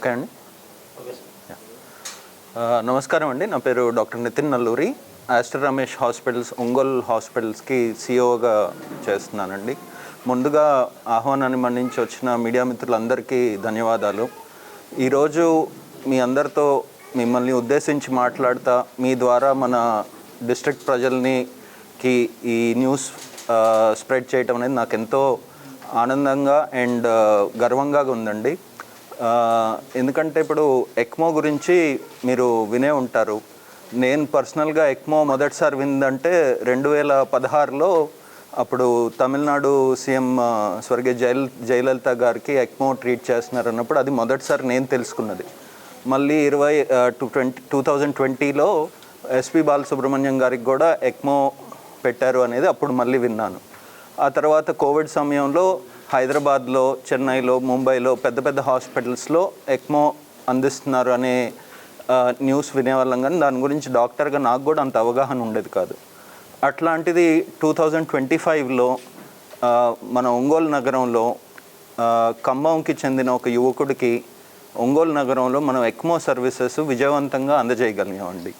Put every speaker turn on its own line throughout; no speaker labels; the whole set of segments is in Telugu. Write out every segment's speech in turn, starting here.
ఓకే అండి. నమస్కారం అండి. నా పేరు doctor Nitin Nalluri. Aster Ramesh hospitals Ongole హాస్పిటల్స్కి సిఇఓగా చేస్తున్నానండి. ముందుగా ఆహ్వానాన్ని మన్నించి వచ్చిన మీడియా మిత్రులందరికీ ధన్యవాదాలు. ఈరోజు మీ అందరితో మిమ్మల్ని ఉద్దేశించి మాట్లాడుతా మీ ద్వారా మన డిస్ట్రిక్ట్ ప్రజల్ని కి ఈ న్యూస్ స్ప్రెడ్ చేయటం అనేది నాకు ఎంతో ఆనందంగా అండ్ గర్వంగా ఉందండి. ఎందుకంటే ఇప్పుడు ఎక్మో గురించి మీరు వినే ఉంటారు. నేను పర్సనల్గా ఎక్మో మొదటిసారి విందంటే రెండు వేల పదహారులో అప్పుడు తమిళనాడు సీఎం స్వర్గీయ జయల జయలలిత గారికి ఎక్మో ట్రీట్ చేస్తున్నారు అన్నప్పుడు అది మొదటిసారి నేను తెలుసుకున్నది. మళ్ళీ ఇరవై టూ ట్వంటీ టూ థౌజండ్ ట్వంటీలో ఎస్పి బాలసుబ్రహ్మణ్యం గారికి కూడా ఎక్మో పెట్టారు అనేది అప్పుడు మళ్ళీ విన్నాను. ఆ తర్వాత కోవిడ్ సమయంలో హైదరాబాద్లో చెన్నైలో ముంబైలో పెద్ద పెద్ద హాస్పిటల్స్లో ఎక్మో అందిస్తున్నారు అనే న్యూస్ వినేవాళ్ళం కానీ దాని గురించి డాక్టర్గా నాకు కూడా అంత అవగాహన ఉండేది కాదు. అట్లాంటిది టూ థౌజండ్ ట్వంటీ ఫైవ్లో మన ఒంగోలు నగరంలో ఖమ్మంకి చెందిన ఒక యువకుడికి ఒంగోలు నగరంలో మనం ఎక్మో సర్వీసెస్ విజయవంతంగా అందజేయగలిగామండి.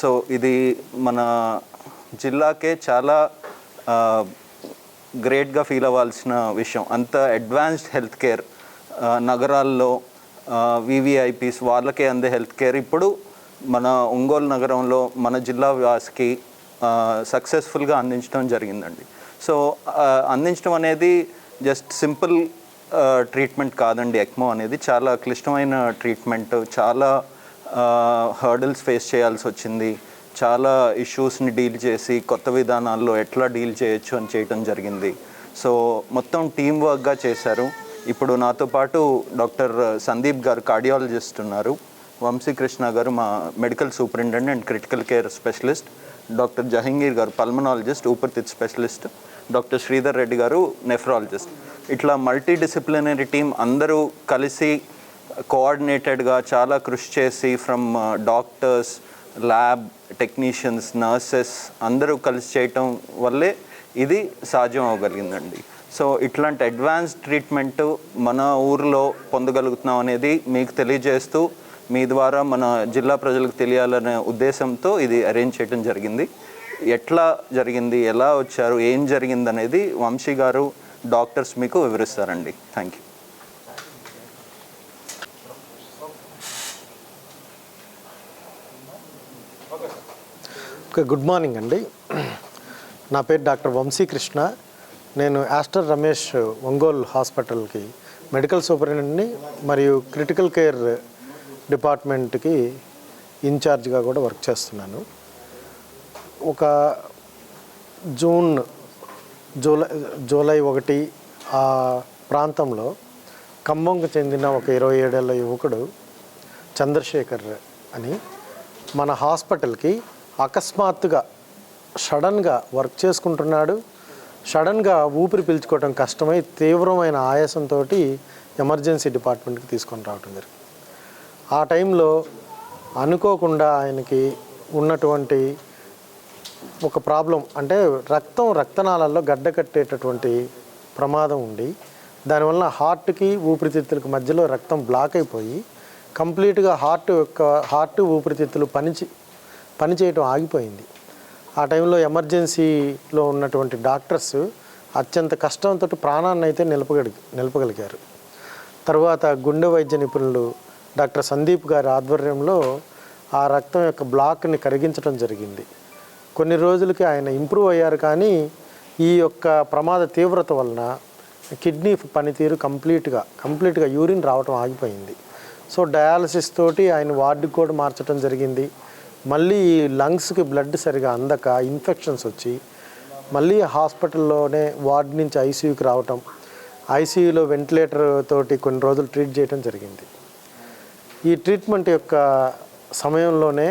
సో ఇది మన జిల్లాకే చాలా గ్రేట్గా ఫీల్ అవ్వాల్సిన విషయం. అంత అడ్వాన్స్డ్ హెల్త్ కేర్ నగరాల్లో వివిఐపీస్ వాళ్ళకే అందే హెల్త్ కేర్ ఇప్పుడు మన ఒంగోలు నగరంలో మన జిల్లా వాసికి సక్సెస్ఫుల్గా అందించడం జరిగిందండి. సో అందించడం అనేది జస్ట్ సింపుల్ ట్రీట్మెంట్ కాదండి. ఎక్మో అనేది చాలా క్లిష్టమైన ట్రీట్మెంట్ చాలా హర్డల్స్ ఫేస్ చేయాల్సి వచ్చింది. చాలా ఇష్యూస్ని డీల్ చేసి కొత్త విధానాల్లో ఎట్లా డీల్ చేయొచ్చు అని చేయటం జరిగింది. సో మొత్తం టీం వర్క్గా చేశారు. ఇప్పుడు నాతో పాటు డాక్టర్ సందీప్ గారు కార్డియాలజిస్ట్ ఉన్నారు. వంశీకృష్ణ గారు మా medical superintendent and critical care specialist. Doctor Jahangir garu pulmonologist ఊపిరితిత్ specialist. Doctor Sridhar Reddy garu nephrologist. ఇట్లా మల్టీ డిసిప్లినరీ టీం అందరూ కలిసి కోఆర్డినేటెడ్గా చాలా కృషి చేసి from doctors lab technicians nurses అందరూ కలిసి చేయటం వల్లే ఇది సాధ్యం అవ్వగలిగిందండి. సో ఇట్లాంటి అడ్వాన్స్ ట్రీట్మెంట్ మన ఊరిలో పొందగలుగుతున్నాం అనేది మీకు తెలియజేస్తూ మీ ద్వారా మన జిల్లా ప్రజలకు తెలియాలనే ఉద్దేశంతో ఇది అరేంజ్ చేయడం జరిగింది. ఎట్లా జరిగింది ఎలా వచ్చారు ఏం జరిగింది అనేది వంశీ గారు డాక్టర్స్ మీకు వివరిస్తారండి. Thank you
okay good morning అండి. నా పేరు డాక్టర్ వంశీకృష్ణ నేను ఆస్టర్ రమేష్ ఒంగోల్ హాస్పిటల్కి మెడికల్ సూపరింటెండెంట్ని మరియు క్రిటికల్ కేర్ డిపార్ట్మెంట్కి ఇన్ఛార్జ్గా కూడా వర్క్ చేస్తున్నాను. ఒక జూన్ జూలై జూలై ఒకటి ఆ ప్రాంతంలో ఖమ్మంకు చెందిన ఒక ఇరవై ఏడేళ్ళ యువకుడు చంద్రశేఖర్ అని మన హాస్పిటల్కి అకస్మాత్తుగా సడన్గా వర్క్ చేసుకుంటున్నాడు. సడన్గా ఊపిరి పీల్చుకోవడం కష్టమై తీవ్రమైన ఆయాసంతో ఎమర్జెన్సీ డిపార్ట్మెంట్కి తీసుకొని రావడం జరిగింది. ఆ టైంలో అనుకోకుండా ఆయనకి ఉన్నటువంటి ఒక ప్రాబ్లం అంటే రక్తం రక్తనాళాల్లో గడ్డ కట్టేటటువంటి ప్రమాదం ఉండి దానివల్ల హార్ట్కి ఊపిరితిత్తులకు మధ్యలో రక్తం బ్లాక్ అయిపోయి కంప్లీట్గా హార్ట్ యొక్క హార్ట్ ఊపిరితిత్తులు పనిచి పనిచేయటం ఆగిపోయింది. ఆ టైంలో ఎమర్జెన్సీలో ఉన్నటువంటి డాక్టర్స్ అత్యంత కష్టంతో ప్రాణాన్ని అయితే నిలపగలి నిలపగలిగారు. తర్వాత గుండె వైద్య నిపుణులు డాక్టర్ సందీప్ గారి ఆధ్వర్యంలో ఆ రక్తం యొక్క బ్లాక్ని కరిగించడం జరిగింది. కొన్ని రోజులకి ఆయన ఇంప్రూవ్ అయ్యారు కానీ ఈ యొక్క ప్రమాద తీవ్రత వలన కిడ్నీ పనితీరు కంప్లీట్గా కంప్లీట్గా యూరిన్ రావటం ఆగిపోయింది. సో డయాలసిస్ తోటి ఆయన వార్డు కూడా మార్చడం జరిగింది. మళ్ళీ లంగ్స్కి బ్లడ్ సరిగా అందక ఇన్ఫెక్షన్స్ వచ్చి మళ్ళీ హాస్పిటల్లోనే వార్డ్ నుంచి ఐసీయూకి రావటం ఐసీయూలో వెంటిలేటర్ తోటి కొన్ని రోజులు ట్రీట్ చేయడం జరిగింది. ఈ ట్రీట్మెంట్ యొక్క సమయంలోనే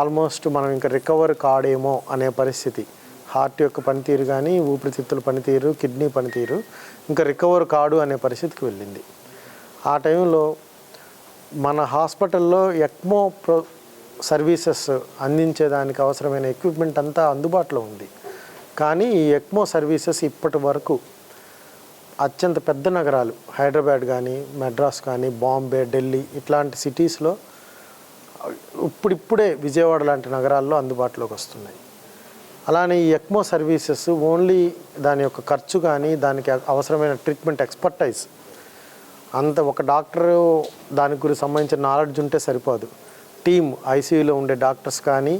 ఆల్మోస్ట్ మనం ఇంకా రికవర్ కాడేమో అనే పరిస్థితి. హార్ట్ యొక్క పనితీరు కానీ ఊపిరితిత్తుల పనితీరు కిడ్నీ పనితీరు ఇంకా రికవర్ కాడు అనే పరిస్థితికి వెళ్ళింది. ఆ టైంలో మన హాస్పిటల్లో ఎక్మో ప్రో సర్వీసెస్ అందించేదానికి అవసరమైన ఎక్విప్మెంట్ అంతా అందుబాటులో ఉంది. కానీ ఈ ఎక్మో సర్వీసెస్ ఇప్పటి వరకు అత్యంత పెద్ద నగరాలు హైదరాబాద్ కానీ మెడ్రాస్ కానీ బాంబే ఢిల్లీ ఇట్లాంటి సిటీస్లో ఇప్పుడిప్పుడే విజయవాడ లాంటి నగరాల్లో అందుబాటులోకి వస్తున్నాయి. అలానే ఈ ఎక్మో సర్వీసెస్ ఓన్లీ దాని యొక్క ఖర్చు కానీ దానికి అవసరమైన ట్రీట్మెంట్ ఎక్స్పర్టైజ్ అంత ఒక డాక్టరు దాని గురించి సంబంధించిన నాలెడ్జ్ ఉంటే సరిపోదు. టీమ్ ఐసీయూలో ఉండే డాక్టర్స్ కానీ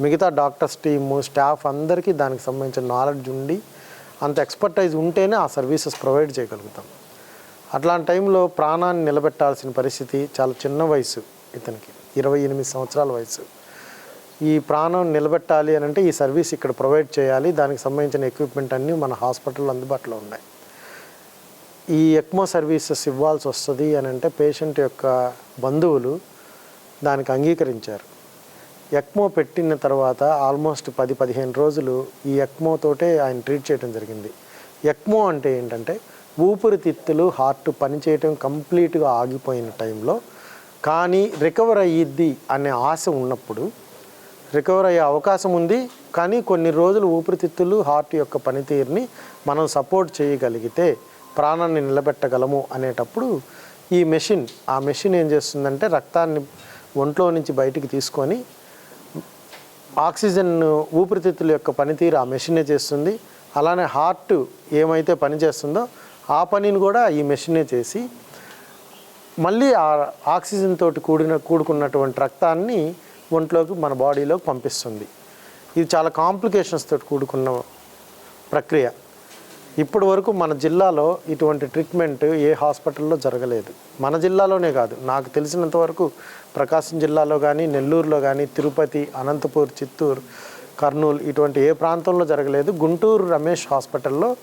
మిగతా డాక్టర్స్ టీము స్టాఫ్ అందరికీ దానికి సంబంధించిన నాలెడ్జ్ ఉండి అంత ఎక్స్పర్టైజ్ ఉంటేనే ఆ సర్వీసెస్ ప్రొవైడ్ చేయగలుగుతాం. అట్లాంటి టైంలో ప్రాణాన్ని నిలబెట్టాల్సిన పరిస్థితి చాలా చిన్న వయసు ఇతనికి ఇరవై ఎనిమిది సంవత్సరాల వయసు ఈ ప్రాణం నిలబెట్టాలి అని అంటే ఈ సర్వీస్ ఇక్కడ ప్రొవైడ్ చేయాలి. దానికి సంబంధించిన ఎక్విప్మెంట్ అన్నీ మన హాస్పిటల్లో అందుబాటులో ఉన్నాయి. ఈ ఎక్మో సర్వీసెస్ ఇవ్వాల్సి వస్తుంది అని అంటే పేషెంట్ యొక్క బంధువులు దానికి అంగీకరించారు. ఎక్మో పెట్టిన తర్వాత ఆల్మోస్ట్ పది పదిహేను రోజులు ఈ ఎక్మోతోటే ఆయన ట్రీట్ చేయడం జరిగింది. ఎక్మో అంటే ఏంటంటే ఊపిరితిత్తులు హార్ట్ పనిచేయటం కంప్లీట్గా ఆగిపోయిన టైంలో కానీ రికవర్ అయ్యిద్ది అనే ఆశ ఉన్నప్పుడు రికవర్ అయ్యే అవకాశం ఉంది కానీ కొన్ని రోజులు ఊపిరితిత్తులు హార్ట్ యొక్క పనితీరుని మనం సపోర్ట్ చేయగలిగితే ప్రాణాన్ని నిలబెట్టగలము అనేటప్పుడు ఈ మెషిన్ ఆ మెషిన్ ఏం చేస్తుందంటే రక్తాన్ని ఒంట్లో నుంచి బయటికి తీసుకొని ఆక్సిజన్ ఊపిరితిత్తుల యొక్క పనితీరు ఆ మెషినే చేస్తుంది. అలానే హార్ట్ ఏమైతే పని చేస్తుందో ఆ పనిని కూడా ఈ మెషినే చేసి మళ్ళీ ఆ ఆక్సిజన్ తోటి కూడిన కూడుకున్నటువంటి రక్తాన్ని ఒంట్లోకి మన బాడీలోకి పంపిస్తుంది. ఇది చాలా కాంప్లికేషన్స్ తోటి కూడుకున్న ప్రక్రియ. ఇప్పటి వరకు మన జిల్లాలో ఇటువంటి ట్రీట్మెంట్ ఏ హాస్పిటల్లో జరగలేదు. మన జిల్లాలోనే కాదు. నాకు తెలిసినంత వరకు ప్రకాశం జిల్లాలో కానీ నెల్లూరులో కానీ తిరుపతి అనంతపూర్ చిత్తూరు కర్నూలు ఇటువంటి ఏ ప్రాంతంలో జరగలేదు. గుంటూరు రమేష్ హాస్పిటల్లో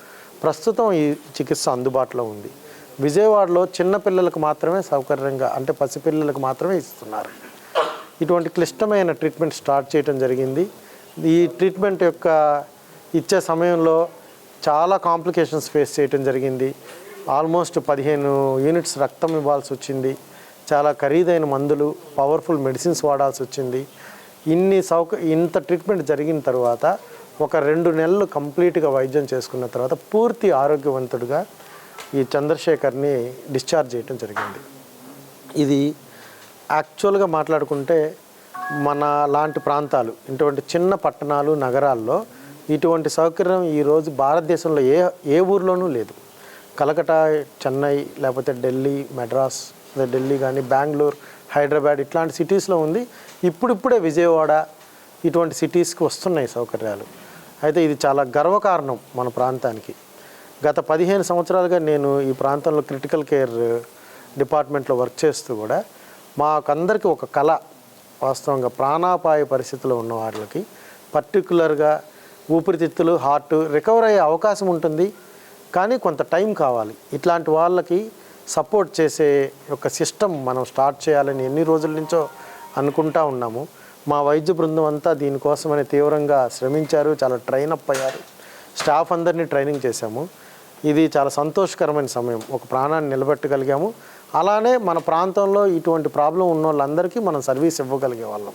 ప్రస్తుతం ఈ చికిత్స అందుబాటులో ఉంది. విజయవాడలో చిన్నపిల్లలకు మాత్రమే సౌకర్యంగా అంటే పసిపిల్లలకు మాత్రమే ఇస్తున్నారు. ఇటువంటి క్లిష్టమైన ట్రీట్మెంట్ స్టార్ట్ చేయడం జరిగింది. ఈ ట్రీట్మెంట్ యొక్క ఇచ్చే సమయంలో చాలా కాంప్లికేషన్స్ ఫేస్ చేయడం జరిగింది. ఆల్మోస్ట్ పదిహేను యూనిట్స్ రక్తం ఇవ్వాల్సి వచ్చింది. చాలా ఖరీదైన మందులు పవర్ఫుల్ మెడిసిన్స్ వాడాల్సి వచ్చింది. ఇన్ని సౌక ఇంత ట్రీట్మెంట్ జరిగిన తర్వాత ఒక రెండు నెలలు కంప్లీట్గా వైద్యం చేసుకున్న తర్వాత పూర్తి ఆరోగ్యవంతుడిగా ఈ చంద్రశేఖర్ని డిశ్చార్జ్ చేయడం జరిగింది. ఇది యాక్చువల్గా మాట్లాడుకుంటే మన లాంటి ప్రాంతాలు ఇటువంటి చిన్న పట్టణాలు నగరాల్లో ఇటువంటి సౌకర్యం ఈరోజు భారతదేశంలో ఏ ఏ ఊర్లోనూ లేదు. కలకటా చెన్నై లేకపోతే ఢిల్లీ మెడ్రాస్ ఢిల్లీ కానీ బెంగళూరు హైదరాబాద్ ఇట్లాంటి సిటీస్లో ఉంది. ఇప్పుడిప్పుడే విజయవాడ ఇటువంటి సిటీస్కి వస్తున్నాయి సౌకర్యాలు. అయితే ఇది చాలా గర్వకారణం మన ప్రాంతానికి. గత పదిహేను సంవత్సరాలుగా నేను ఈ ప్రాంతంలో క్రిటికల్ కేర్ డిపార్ట్మెంట్లో వర్క్ చేస్తూ కూడా మాకందరికీ ఒక కళ వాస్తవంగా ప్రాణాపాయ పరిస్థితిలో ఉన్న వాళ్ళకి పర్టికులర్గా ఊపిరితిత్తులు హార్ట్ రికవర్ అయ్యే అవకాశం ఉంటుంది. కానీ కొంత టైం కావాలి. ఇట్లాంటి వాళ్ళకి సపోర్ట్ చేసే ఒక సిస్టమ్ మనం స్టార్ట్ చేయాలని ఎన్ని రోజుల నుంచో అనుకుంటా ఉన్నాము. మా వైద్య బృందం అంతా దీనికోసమని తీవ్రంగా శ్రమించారు చాలా ట్రైన్ అప్ అయ్యారు. స్టాఫ్ అందరినీ ట్రైనింగ్ చేశాము. ఇది చాలా సంతోషకరమైన సమయం. ఒక ప్రాణాన్ని నిలబెట్టగలిగాము. అలానే మన ప్రాంతంలో ఇటువంటి ప్రాబ్లం ఉన్న వాళ్ళందరికీ మనం సర్వీస్ ఇవ్వగలిగే వాళ్ళం.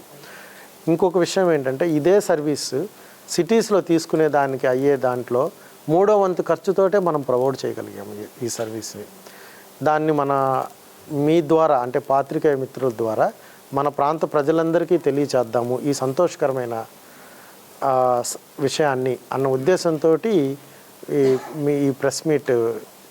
ఇంకొక విషయం ఏంటంటే ఇదే సర్వీస్ సిటీస్లో తీసుకునే దానికి అయ్యే దాంట్లో మూడో వంతు ఖర్చుతోటే మనం ప్రమోట్ చేయగలిగాము ఈ- సర్వీస్ని. దాన్ని మన మీ ద్వారా అంటే పాత్రికేయ మిత్రుల ద్వారా మన ప్రాంత ప్రజలందరికీ తెలియచేద్దాము ఈ సంతోషకరమైన విషయాన్ని అన్న ఉద్దేశంతో ఈ మీ ఈ ప్రెస్ మీట్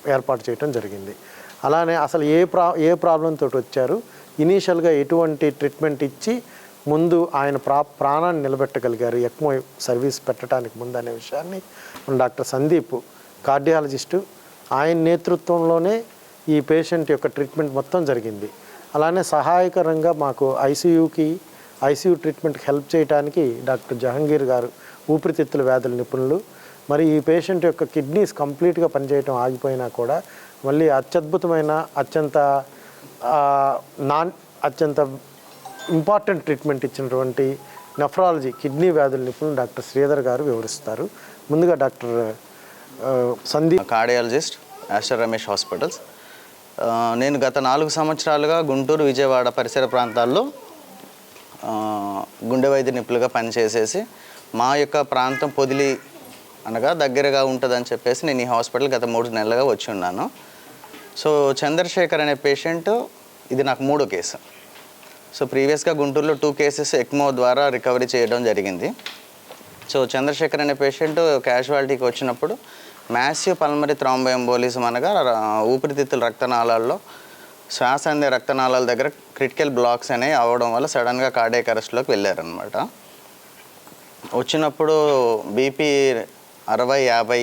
ఏర్పాటు చేయడం జరిగింది. అలానే అసలు ఏ ప్రా ఏ ప్రాబ్లం తోటి వచ్చారు? ఇనీషియల్గా ఎటువంటి ట్రీట్మెంట్ ఇచ్చి ముందు ఆయన ప్రా ప్రాణాన్ని నిలబెట్టగలిగారు. ఎక్మో సర్వీస్ పెట్టడానికి ముందు అనే విషయాన్ని మన డాక్టర్ సందీప్ కార్డియాలజిస్టు ఆయన నేతృత్వంలోనే ఈ పేషెంట్ యొక్క ట్రీట్మెంట్ మొత్తం జరిగింది. అలానే సహాయకరంగా మాకు ఐసీయూకి ఐసీయూ ట్రీట్మెంట్కి హెల్ప్ చేయడానికి డాక్టర్ జహంగీర్ గారు ఊపిరితిత్తుల వ్యాధుల నిపుణులు. మరి ఈ పేషెంట్ యొక్క కిడ్నీస్ కంప్లీట్గా పనిచేయటం ఆగిపోయినా కూడా మళ్ళీ అత్యద్భుతమైన అత్యంత నాన్ అత్యంత ఇంపార్టెంట్ ట్రీట్మెంట్ ఇచ్చినటువంటి నెఫ్రాలజీ కిడ్నీ వ్యాధుల నిపుణులు డాక్టర్ శ్రీధర్ గారు వివరిస్తారు. ముందుగా doctor Sandeep.
Cardiologist Aster Ramesh hospitals నేను గత నాలుగు సంవత్సరాలుగా గుంటూరు విజయవాడ పరిసర ప్రాంతాల్లో గుండె వైద్య నిపుణులుగా పనిచేసేసి మా యొక్క ప్రాంతం పొదిలి అనగా దగ్గరగా ఉంటుందని చెప్పేసి నేను ఈ హాస్పిటల్ గత మూడు నెలలుగా వచ్చి ఉన్నాను. సో చంద్రశేఖర్ అనే పేషెంట్ ఇది నాకు మూడో కేసు. సో ప్రీవియస్గా గుంటూరులో టూ కేసెస్ ఎక్మో ద్వారా రికవరీ చేయడం జరిగింది. సో చంద్రశేఖర్ అనే పేషెంట్ క్యాజువాలిటీకి వచ్చినప్పుడు మ్యాసివ్ పల్మరీ థ్రాంబోఎంబోలిజం అనగా ఊపిరితిత్తుల రక్తనాళాల్లో శ్వాస అందే రక్తనాళాల దగ్గర క్రిటికల్ బ్లాక్స్ అనేవి అవ్వడం వల్ల సడన్గా కార్డియక్ అరెస్ట్లోకి వెళ్ళారనమాట వచ్చినప్పుడు బీపీ అరవై యాభై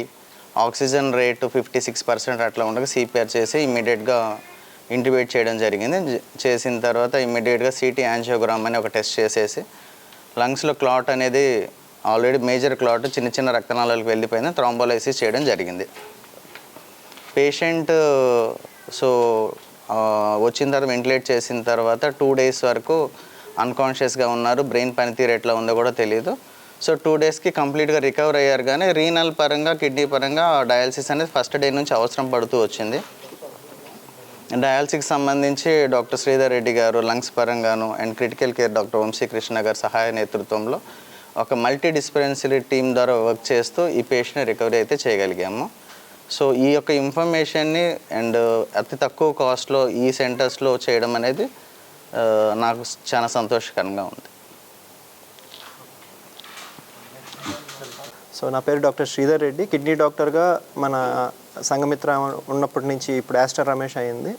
oxygen rate fifty six percent అట్లా ఉండగా సిపిఆర్ చేసి ఇమీడియట్గా ఇంటిబేట్ చేయడం జరిగింది. చేసిన తర్వాత ఇమ్మీడియట్గా సిటీ యాంజియోగ్రామ్ అని ఒక టెస్ట్ చేసేసి లంగ్స్లో క్లాట్ అనేది ఆల్రెడీ మేజర్ క్లాట్ చిన్న చిన్న రక్తనాళాలకు వెళ్ళిపోయిన థ్రాంబోలైసిస్ చేయడం జరిగింది. పేషెంట్ సో వచ్చిన తర్వాత వెంటిలేట్ చేసిన తర్వాత టూ డేస్ వరకు అన్కాన్షియస్గా ఉన్నారు. బ్రెయిన్ పనితీరు ఎట్లా ఉందో కూడా తెలియదు సో టూ డేస్కి కంప్లీట్గా రికవర్ అయ్యారు కానీ రీనల్ పరంగా కిడ్నీ పరంగా డయాలసిస్ అనేది ఫస్ట్ డే నుంచి అవసరం పడుతూ వచ్చింది. డయాలసిస్కి సంబంధించి doctor Sridhar Reddy garu lungs పరంగాను and critical care doctor Vamsikrishna garu సహాయ నేతృత్వంలో ఒక మల్టీ డిస్పెన్సరీ టీం ద్వారా వర్క్ చేస్తూ ఈ పేషెంట్ రికవరీ అయితే చేయగలిగాము. సో ఈ యొక్క ఇన్ఫర్మేషన్ని అండ్ అతి తక్కువ కాస్ట్లో ఈ సెంటర్స్లో చేయడం అనేది నాకు చాలా సంతోషకరంగా ఉంది.
సో నా పేరు డాక్టర్ శ్రీధర్ రెడ్డి. కిడ్నీ డాక్టర్గా మన సంఘమిత్ర ఉన్నప్పటి నుంచి ఇప్పుడు యాస్టర్ రమేష్ అయింది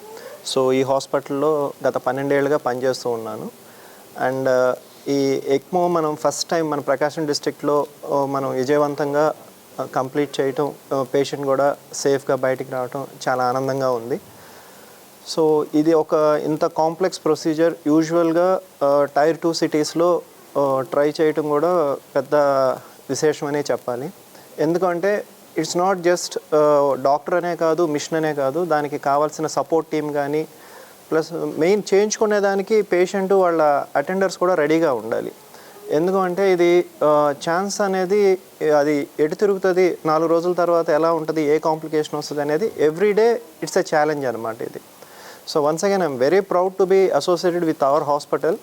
సో ఈ హాస్పిటల్లో గత పన్నెండేళ్ళుగా పనిచేస్తూ ఉన్నాను. అండ్ ఈ ఎక్మో మనం ఫస్ట్ టైం మన ప్రకాశం డిస్టిక్లో మనం విజయవంతంగా కంప్లీట్ చేయటం పేషెంట్ కూడా సేఫ్గా బయటికి రావటం చాలా ఆనందంగా ఉంది. సో ఇది ఒక ఇంత కాంప్లెక్స్ ప్రొసీజర్. యూజువల్గా టైర్ టూ సిటీస్లో ట్రై చేయటం కూడా పెద్ద విశేషమనే చెప్పాలి. ఎందుకంటే ఇట్స్ నాట్ జస్ట్ డాక్టర్ అనే కాదు మిషన్ అనే కాదు దానికి కావాల్సిన సపోర్ట్ టీమ్ కానీ ప్లస్ మెయిన్ చేయించుకునేదానికి పేషెంట్ వాళ్ళ అటెండర్స్ కూడా రెడీగా ఉండాలి. ఎందుకంటే ఇది uh, ఛాన్స్ అనేది అది ఎటు తిరుగుతుంది నాలుగు రోజుల తర్వాత ఎలా ఉంటుంది ఏ కాంప్లికేషన్ వస్తుంది అనేది every day it's a challenge అనమాట ఇది. So once again I'm very proud to be associated with our hospital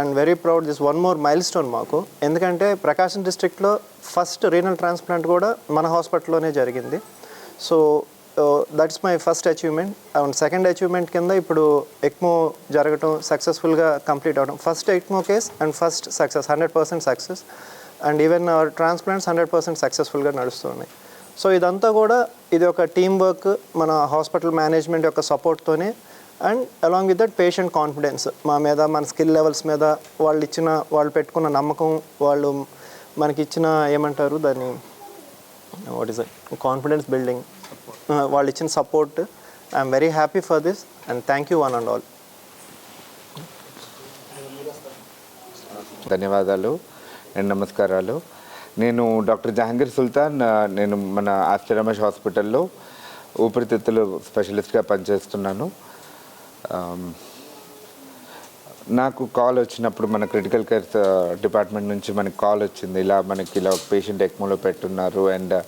and very proud this one more milestone మాకు. ఎందుకంటే ప్రకాశం డిస్ట్రిక్ట్లో ఫస్ట్ రీనల్ ట్రాన్స్ప్లాంట్ కూడా మన హాస్పిటల్లోనే జరిగింది. So that's my first achievement and second achievement కింద ఇప్పుడు ఎక్మో జరగటం సక్సెస్ఫుల్గా కంప్లీట్ అవడం. First ECMO case and first success hundred percent success and even our transplants hundred percent సక్సెస్ఫుల్గా నడుస్తున్నాయి. సో ఇదంతా కూడా ఇది ఒక టీమ్ వర్క్ మన హాస్పిటల్ మేనేజ్మెంట్ యొక్క సపోర్ట్తోనే and along with that patient confidence మా మీద మన స్కిల్ లెవెల్స్ మీద వాళ్ళు ఇచ్చిన వాళ్ళు పెట్టుకున్న నమ్మకం వాళ్ళు మనకి ఇచ్చిన ఏమంటారు దాన్ని? వాట్ ఈస్ కాన్ఫిడెన్స్ బిల్డింగ్ వాళ్ళు ఇచ్చిన support I'm very happy for this and thank you one and all
ధన్యవాదాలు అండ్ నమస్కారాలు. నేను డాక్టర్ జహాంగీర్ సుల్తాన్ నేను మన ఆస్టర్ రమేష్ హాస్పిటల్లో ఊపిరితిత్తులు స్పెషలిస్ట్గా పనిచేస్తున్నాను. Um, నాకు కాల్ వచ్చినప్పుడు మన క్రిటికల్ కేర్ డిపార్ట్మెంట్ నుంచి మనకి కాల్ వచ్చింది. ఇలా మనకి ఇలా ఒక పేషెంట్ ఎక్మోలో పెట్టున్నారు అండ్ uh,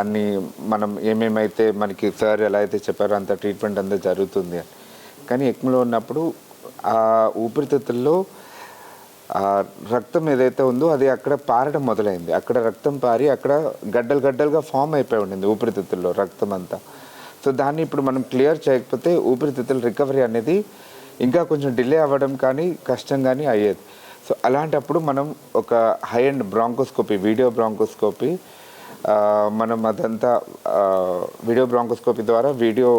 అన్ని మనం ఏమేమైతే మనకి సార్ ఎలా అయితే చెప్పారో అంత ట్రీట్మెంట్ అంతా జరుగుతుంది అని. కానీ ఎక్మోలో ఉన్నప్పుడు ఆ ఊపిరితిత్తుల్లో రక్తం ఏదైతే ఉందో అది అక్కడ పారడం మొదలైంది. అక్కడ రక్తం పారి అక్కడ గడ్డలు గడ్డలుగా ఫామ్ అయిపోయి ఉండింది ఊపిరితిత్తుల్లో రక్తం అంతా. సో దాన్ని ఇప్పుడు మనం క్లియర్ చేయకపోతే ఊపిరితిత్తుల రికవరీ అనేది ఇంకా కొంచెం డిలే అవ్వడం కానీ కష్టం కానీ అయ్యేది. సో అలాంటప్పుడు మనం ఒక high end bronchoscopy video bronchoscopy మనం అదంతా వీడియో బ్రాంకోస్కోపీ ద్వారా వీడియో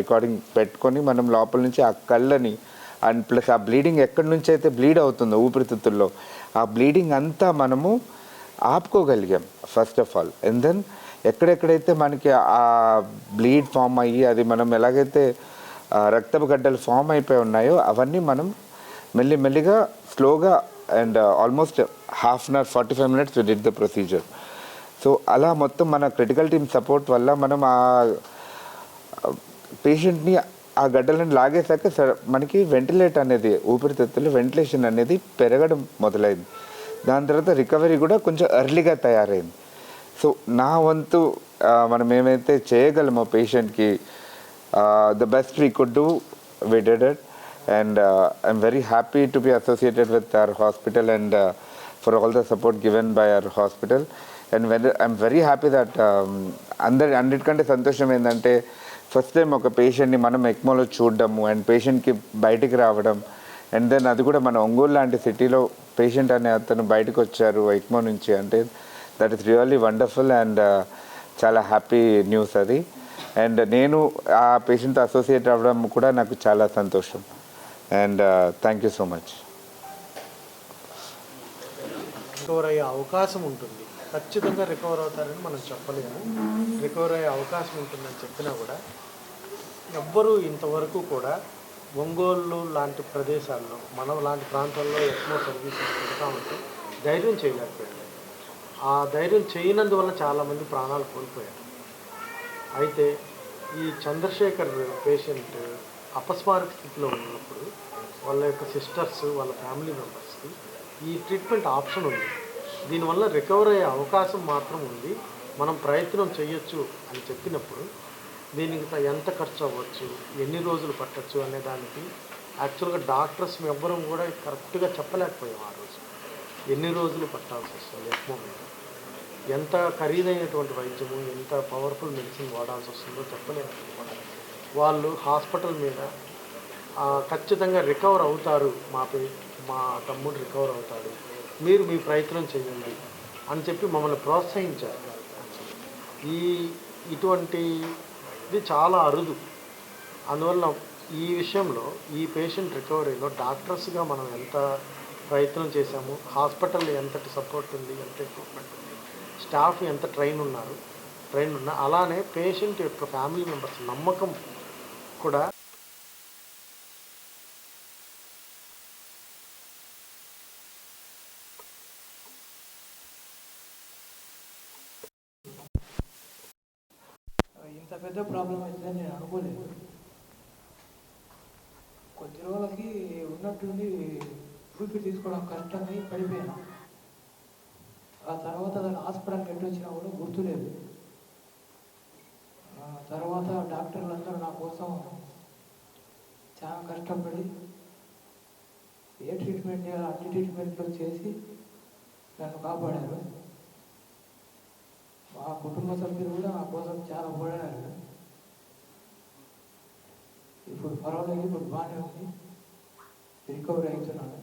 రికార్డింగ్ పెట్టుకొని మనం లోపల నుంచి ఆ కళ్ళని అండ్ ప్లస్ ఆ బ్లీడింగ్ ఎక్కడి నుంచి అయితే బ్లీడ్ అవుతుందో ఊపిరితిత్తుల్లో ఆ బ్లీడింగ్ అంతా మనము ఆపుకోగలిగాం first of all and then ఎక్కడెక్కడైతే మనకి ఆ బ్లీడ్ ఫామ్ అయ్యి అది మనం ఎలాగైతే రక్తపు గడ్డలు ఫామ్ అయిపోయి ఉన్నాయో అవన్నీ మనం మెల్లి మెల్లిగా స్లోగా and almost half an hour forty five minutes did the procedure so అలా మొత్తం మన క్రిటికల్ టీమ్ సపోర్ట్ వల్ల మనం ఆ పేషెంట్ని ఆ గడ్డలను లాగేశాక మనకి వెంటిలేట్ అనేది ఊపిరితిత్తులు వెంటిలేషన్ అనేది పెరగడం మొదలైంది. దాని తర్వాత రికవరీ కూడా కొంచెం ఎర్లీగా తయారైంది. సో నా వంతు మనం ఏమైతే చేయగలమో పేషెంట్కి the best we could do we did it and I'm very happy to be associated with our hospital and for all the support given by our hospital and when I'm very happy that అందరి అన్నిటికంటే సంతోషం ఏంటంటే ఫస్ట్ టైం ఒక పేషెంట్ని మనం ఎక్మోలో చూడడము అండ్ పేషెంట్కి బయటికి రావడం. అండ్ దెన్ అది కూడా మన ఒంగోలు లాంటి సిటీలో పేషెంట్ అనే అతను బయటకు వచ్చారు ఎక్మో నుంచి అంటే that is really wonderful and చాలా హ్యాపీ న్యూస్ అది. అండ్ నేను ఆ పేషెంట్తో అసోసియేట్ అవ్వడం కూడా నాకు చాలా సంతోషం. And thank you so much
recover అయ్యే అవకాశం ఉంటుంది. ఖచ్చితంగా రికవర్ అవుతారని మనం చెప్పలేము. రికవర్ అయ్యే అవకాశం ఉంటుందని చెప్పినా కూడా ఎవ్వరూ ఇంతవరకు కూడా ఒంగోలు లాంటి ప్రదేశాల్లో మనం లాంటి ప్రాంతాల్లో ఎక్కువ సర్వీసెస్ పెడతా ఉంటే ధైర్యం చేయలేకపోయారు. ఆ ధైర్యం చేయనందువల్ల చాలామంది ప్రాణాలు కోల్పోయారు. అయితే ఈ చంద్రశేఖర్ పేషెంట్ అపస్మారక స్థితిలో ఉన్నప్పుడు వాళ్ళ యొక్క సిస్టర్స్ వాళ్ళ ఫ్యామిలీ మెంబర్స్కి ఈ ట్రీట్మెంట్ ఆప్షన్ ఉంది. దీనివల్ల రికవర్ అయ్యే అవకాశం మాత్రం ఉంది. మనం ప్రయత్నం చేయొచ్చు అని చెప్పినప్పుడు దీనికి ఎంత ఖర్చు అవ్వచ్చు ఎన్ని రోజులు పట్టచ్చు అనే దానికి యాక్చువల్గా డాక్టర్స్ ఎవ్వరం కూడా కరెక్ట్గా చెప్పలేకపోయాం ఆ రోజు. ఎన్ని రోజులు పట్టాల్సి వస్తుంది ఎక్కువ మీద ఎంత ఖరీదైనటువంటి వైద్యము ఎంత పవర్ఫుల్ మెడిసిన్ వాడాల్సి వస్తుందో చెప్పలేము వాళ్ళు హాస్పిటల్ మీద ఖచ్చితంగా రికవర్ అవుతారు మా పే మా తమ్ముడు రికవర్ అవుతాడు మీరు మీ ప్రయత్నం చేయండి అని చెప్పి మమ్మల్ని ప్రోత్సహించారు. ఈ ఇటువంటి ఇది చాలా అరుదు. అందువల్ల ఈ విషయంలో ఈ పేషెంట్ రికవరీలో డాక్టర్స్గా మనం ఎంత ప్రయత్నం చేశాము హాస్పిటల్ ఎంతటి సపోర్ట్ ఉంది ఎంత ఎక్విప్మెంట్ ఉంది స్టాఫ్ ఎంత ట్రైన్ ఉన్నారు ట్రైన్ ఉన్నా అలానే పేషెంట్ యొక్క ఫ్యామిలీ మెంబర్స్ నమ్మకం కూడా
ఇంత పెద్ద ప్రాబ్లం అవుతుందని నేను అనుకోలేదు. కొద్ది రోజులకి ఉన్నట్టుండి ఊపిరి తీసుకోవడం కష్టమై పడిపోయాను ఆ తర్వాత దాన్ని హాస్పిటల్కి ఎట్టు వచ్చినా కూడా గుర్తులేదు. ఆ తర్వాత డాక్టర్లందరూ నా కోసం చాలా కష్టపడి ఏ ట్రీట్మెంట్ చేయాలో అన్ని ట్రీట్మెంట్లు చేసి నన్ను కాపాడారు. మా కుటుంబ సభ్యులు కూడా నా కోసం చాలా పోరాడారు. ఇప్పుడు పర్వాలేదు ఇప్పుడు బాగానే ఉంది. రికవరీ అవుతున్నాను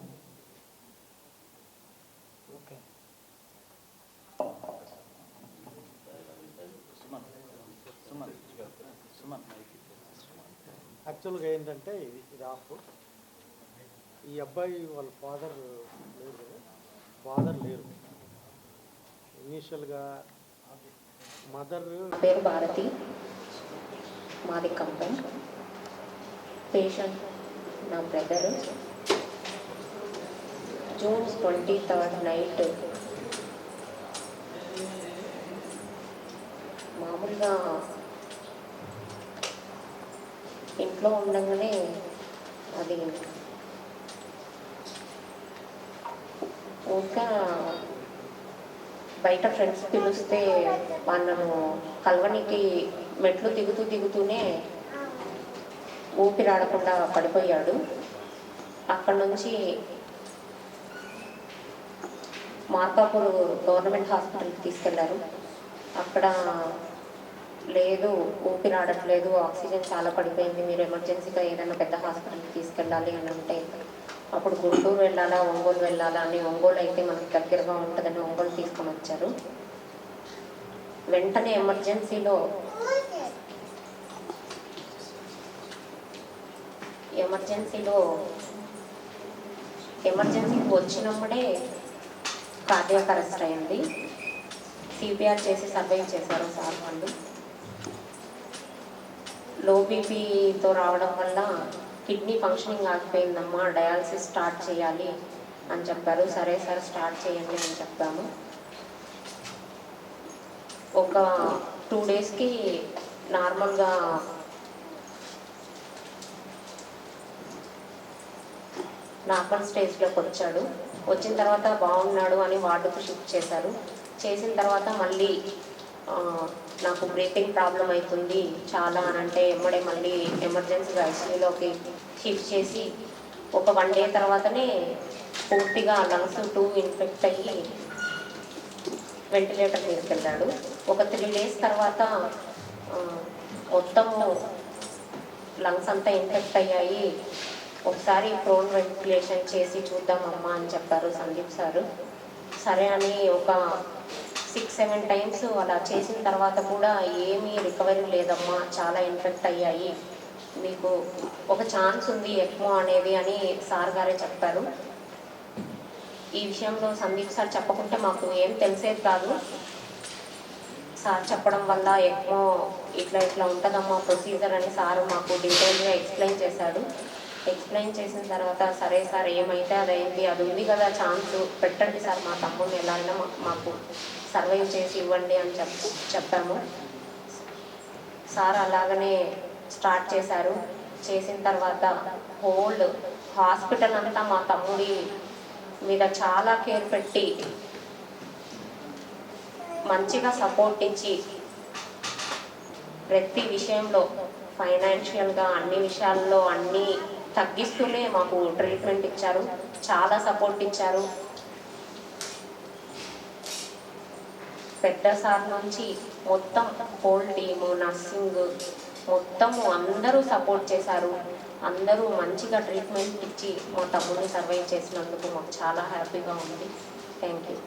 ఓకే
యాక్చువల్గా ఏంటంటే ఇది ఇది ఆఫ్. ఈ అబ్బాయి వాళ్ళ ఫాదర్ లేరు ఫాదర్ లేరు. ఇనీషియల్గా మదర్
పేరు భారతి. మాది కంపెనీ. పేషెంట్ నా brother. June twenty third night ఇంట్లో ఉండగానే అది ఇంకా బయట ఫ్రెండ్స్ పిలిస్తే వాళ్ళను కలవనికి మెట్లు దిగుతూ దిగుతూనే ఊపిరాడకుండా పడిపోయాడు. అక్కడ నుంచి మార్కాపూర్ గవర్నమెంట్ హాస్పిటల్కి తీసుకెళ్ళారు. అక్కడ లేదు ఊపిరాడట్లేదు ఆక్సిజన్ చాలా పడిపోయింది మీరు ఎమర్జెన్సీగా ఏదైనా పెద్ద హాస్పిటల్కి తీసుకెళ్ళాలి అని అంటే అప్పుడు గుంటూరు వెళ్ళాలా ఒంగోలు వెళ్ళాలా అని ఒంగోలు అయితే మనకు దగ్గరగా ఉంటుందని ఒంగోలు తీసుకొని వచ్చారు. వెంటనే ఎమర్జెన్సీలో ఎమర్జెన్సీలో ఎమర్జెన్సీకి వచ్చినప్పుడే కార్డియాక్ అరెస్ట్ అయింది సిపిఆర్ చేసి సర్వైవ్ చేశారు సార్ వాళ్ళు. లో బీపీతో రావడం వల్ల కిడ్నీ ఫంక్షనింగ్ ఆగిపోయిందమ్మా డయాలసిస్ స్టార్ట్ చేయాలి అని చెప్పారు. సరే సార్ స్టార్ట్ చేయండి అని చెప్పాము. ఒక టూ డేస్కి నార్మల్గా నార్మల్ స్టేజ్లోకి వచ్చాడు. వచ్చిన తర్వాత బాగున్నాడు అని వార్డుకు షిఫ్ట్ చేశారు. చేసిన తర్వాత మళ్ళీ నాకు బ్రీతింగ్ ప్రాబ్లం అవుతుంది చాలా అని అంటే ఎమ్మడే మళ్ళీ ఎమర్జెన్సీగా ఐసీయూలోకి షిఫ్ట్ చేసి ఒక వన్ డే తర్వాతనే పూర్తిగా లంగ్స్ టూ ఇన్ఫెక్ట్ అయ్యి వెంటిలేటర్ తీసుకెళ్ళాడు ఒక త్రీ డేస్ తర్వాత ఆ, మొత్తము లంగ్స్ అంతా ఇన్ఫెక్ట్ అయ్యాయి. ఒకసారి ప్రోన్ వెంటిలేషన్ చేసి చూద్దామమ్మా అని చెప్పారు సందీప్ సారు. సరే అని ఒక సిక్స్ సెవెన్ టైమ్స్ అలా చేసిన తర్వాత కూడా ఏమీ రికవరీ లేదమ్మా. చాలా ఇన్ఫెక్ట్ అయ్యాయి. మీకు ఒక ఛాన్స్ ఉంది ఎక్మో అనేది అని సార్ గారే చెప్పారు. ఈ విషయంలో సందీప్ సార్ చెప్పకుంటే మాకు ఏం తెలిసేది కాదు. సార్ చెప్పడం వల్ల ఎక్మో ఇట్లా ఇట్లా ఉంటుందమ్మా ప్రొసీజర్ అని సార్ మాకు డీటెయిల్గా ఎక్స్ప్లెయిన్ చేశాడు ఎక్స్ప్లెయిన్ చేసిన తర్వాత సరే సార్ ఏమైతే అది అయింది అది ఉంది కదా ఛాన్స్ పెట్టండి సార్ మా తమ్ముడిని ఎలా అయినా మాకు సర్వైవ్ చేసి ఇవ్వండి అని చెప్ చెప్పాము. సార్ అలాగనే స్టార్ట్ చేశారు. చేసిన తర్వాత హోల్ హాస్పిటల్ అంతా మా తమ్ముడి మీద చాలా కేర్ పెట్టి మంచిగా సపోర్ట్ ఇచ్చి ప్రతి విషయంలో ఫైనాన్షియల్గా అన్ని విషయాల్లో అన్నీ తగ్గిస్తూనే మాకు ట్రీట్మెంట్ ఇచ్చారు. చాలా సపోర్ట్ ఇచ్చారు. పెద్ద సార్ నుంచి మొత్తం హోల్ టీము నర్సింగ్ మొత్తము అందరూ సపోర్ట్ చేశారు. అందరూ మంచిగా ట్రీట్మెంట్ ఇచ్చి మా తమ్ముడిని సర్వైవ్ చేసినందుకు మాకు చాలా హ్యాపీగా ఉంది. Thank you